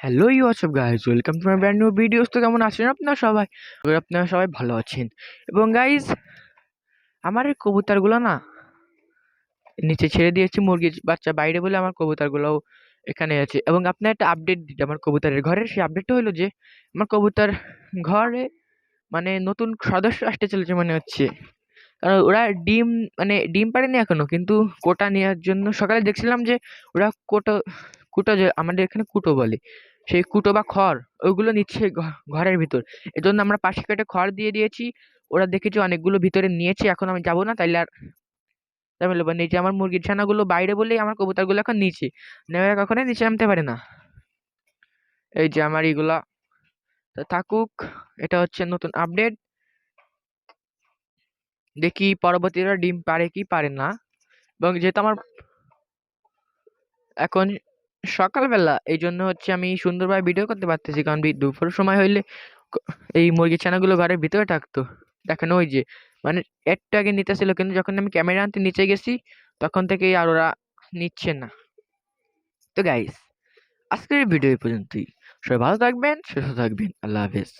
Hello you WhatsApp guys welcome to my brand new videos তো কেমন আছেন আপনারা সবাই? আপনারা সবাই ভালো আছেন। এবং গাইজ আমার এই কবুতরগুলো না, নিচে ছেড়ে দিয়েছি মুরগির বাচ্চা বাইরে বলে আমার কবুতরগুলোও এখানে আছে। এবং আপনার একটা আপডেট দিতে, আমার কবুতরের ঘরের সেই আপডেটটা হলো যে, আমার কবুতর ঘরে মানে নতুন সদস্য আসতে চলেছে মনে হচ্ছে। কারণ ওরা ডিম মানে ডিম পাড়েনি এখনও কিন্তু কোটা নেওয়ার জন্য সকালে দেখছিলাম যে, ওরা কোটো, কুটো যে, আমাদের এখানে কুটো বলে। সেই কুটো বা খড়, ওইগুলো নিচ্ছে ঘরের ভিতর। এজন্য আমরা পাশে কেটে খড় দিয়ে দিয়েছি। ওরা দেখেছি অনেকগুলো ভিতরে নিয়েছে, এখন আমি যাব না, তাইলে আর ঝামেলা হবে না। এই যে আমার মুরগির ছানাগুলো বাইরে বলেই আমার কবুতরগুলো এখন নিচে নেওয়া কখনোই নিচে নামতে পারে না। এই যে আমার এগুলা। থাকুক, এটা হচ্ছে নতুন আপডেট দেখি পরবর্তীরা ডিম পারে কি পারে না। এবং যেহেতু আমার এখন সকালবেলা এই জন্য হচ্ছে আমি সুন্দরভাবে ভিডিও করতে পারতেছি। কারণ দুপুর সময় হইলে এই মুরগির ছানাগুলো ঘরের ভিতরে থাকতো। দেখেন ওই যে মানে একটু আগে নিতেছিল, কিন্তু যখন আমি ক্যামেরা আনতে নিচে গেছি, তখন থেকেই আর ওরা নিচ্ছে না। তো গাইস আজকের ভিডিও এই পর্যন্তই। সবাই ভালো থাকবেন, সুস্থ থাকবেন। আল্লাহ হাফেজ।